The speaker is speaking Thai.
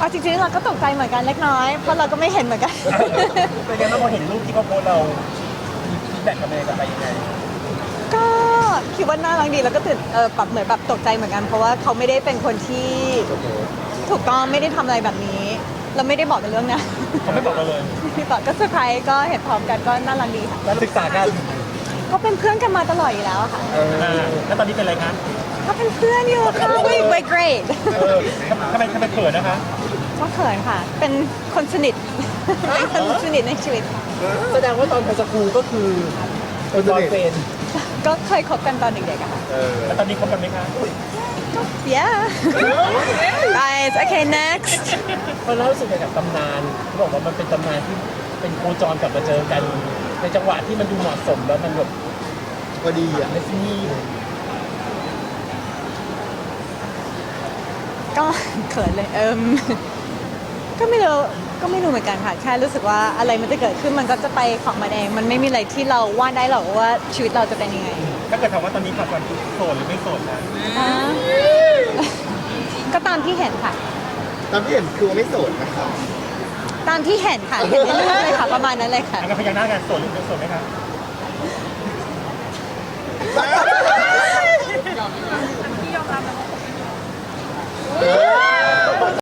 เอาจริงๆเราก็ตกใจเหมือนกันเล็กน้อย เพราะเราก็ไม่เห็นเหมือนกัน เป็นไงบ้างพอเห็นรูปที่เขาโพสต์เรามีฟีดแบ็กกลับมากับอะไรยังไงก็คิดว่าน่ารักดีแล้วก็ตื่นเออแบบเหมือนแบบตกใจเหมือนกัน เพราะว่าเขาไม่ได้เป็นคนที่ถูกต้องไม่ได้ทำอะไรแบบนี้ เราไม่ได้บอกในเรื่องนะเขาไม่บอกเราเลยพี่บอกก็เซอร์ไพรส์ก็เห็นพร้อมกันก็น่ารักดีค่ะแล้วศึกษากันก็เป็นเพื่อนกันมาตลอดอยู่แล้วอะค่ะอ่าแล้วตอนนี้เป็นอะไรคะ ก็เป็นเพื่อนอยู่ค่ะ we we great เออทำไมทำไมเขินนะคะ ก็เขินค่ะ เป็นคนสนิท เป็นคนสนิทในชีวิตค่ะแสดงว่าตอนไปสกูลก็คือเป็นบอยเฟนก็เคยคบกันตอนเด็กๆอะค่ะ แล้วตอนนี้คบกันไหมคะ yeah guys okay next พอเล่ารู้สึกไงกับตำนานเขาบอกว่ามันเป็นตำนานที่เป็นโคจรกลับมาเจอกัน ในจังหวะที่มันดูเหมาะสมแล้วมันแบบพอดีอะ เมสซี่ ก็เขินเลยเอิมก็ไม่รู้ก็ไม่รู้เหมือนกันค่ะแค่รู้สึกว่าอะไรมันจะเกิดขึ้นมันก็จะไปของมันเอง มันไม่มีอะไรที่เราวาดได้หรอกว่าชีวิตเราจะเป็นยังไงถ้าเกิดถามว่าตอนนี้ความความโสดหรือไม่โสดนะอ่าก็ตามที่เห็นค่ะตามที่เห็นคือว่าไม่โสดนะคะตามที่เห็นค่ะเห็นในรูปเลยค่ะประมาณนั้นเลยค่ะ อันนั้นพยักหน้ากันโสดหรือไม่โสดไหมคะ